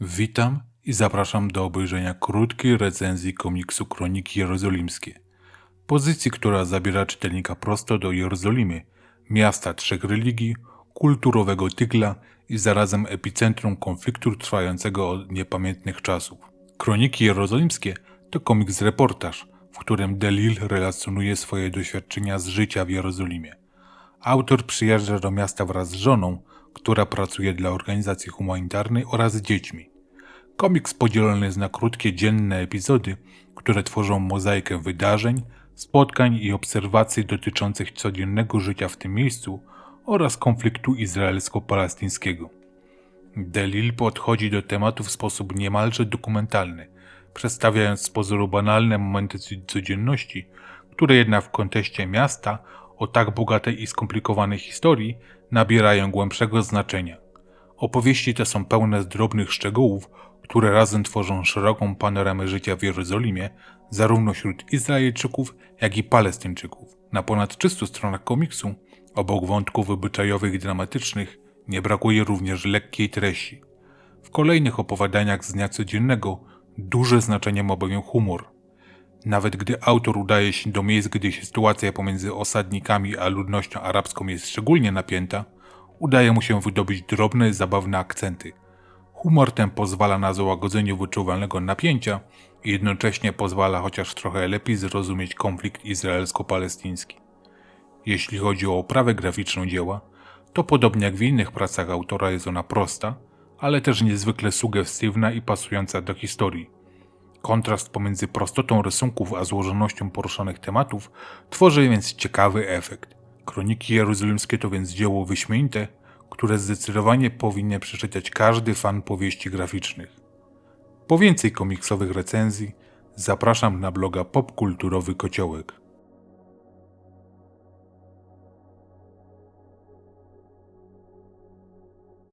Witam i zapraszam do obejrzenia krótkiej recenzji komiksu Kroniki Jerozolimskie. Pozycji, która zabiera czytelnika prosto do Jerozolimy, miasta trzech religii, kulturowego tygla i zarazem epicentrum konfliktu trwającego od niepamiętnych czasów. Kroniki Jerozolimskie to komiks reportaż, w którym Delil relacjonuje swoje doświadczenia z życia w Jerozolimie. Autor przyjeżdża do miasta wraz z żoną, która pracuje dla organizacji humanitarnej oraz dziećmi. Komiks podzielony jest na krótkie dzienne epizody, które tworzą mozaikę wydarzeń, spotkań i obserwacji dotyczących codziennego życia w tym miejscu oraz konfliktu izraelsko-palestyńskiego. Delil podchodzi do tematu w sposób niemalże dokumentalny, przedstawiając z pozoru banalne momenty codzienności, które jednak w kontekście miasta o tak bogatej i skomplikowanej historii nabierają głębszego znaczenia. Opowieści te są pełne drobnych szczegółów, które razem tworzą szeroką panoramę życia w Jerozolimie, zarówno wśród Izraelczyków, jak i Palestyńczyków. Na ponad 300 stronach komiksu, obok wątków obyczajowych i dramatycznych, nie brakuje również lekkiej treści. W kolejnych opowiadaniach z dnia codziennego duże znaczenie ma bowiem humor. Nawet gdy autor udaje się do miejsc, gdzie sytuacja pomiędzy osadnikami a ludnością arabską jest szczególnie napięta, udaje mu się wydobyć drobne, zabawne akcenty. Humor ten pozwala na załagodzenie wyczuwalnego napięcia i jednocześnie pozwala chociaż trochę lepiej zrozumieć konflikt izraelsko-palestyński. Jeśli chodzi o oprawę graficzną dzieła, to podobnie jak w innych pracach autora jest ona prosta, ale też niezwykle sugestywna i pasująca do historii. Kontrast pomiędzy prostotą rysunków a złożonością poruszanych tematów tworzy więc ciekawy efekt. Kroniki Jerozolimskie to więc dzieło wyśmienite, które zdecydowanie powinien przeczytać każdy fan powieści graficznych. Po więcej komiksowych recenzji zapraszam na bloga Popkulturowy Kociołek.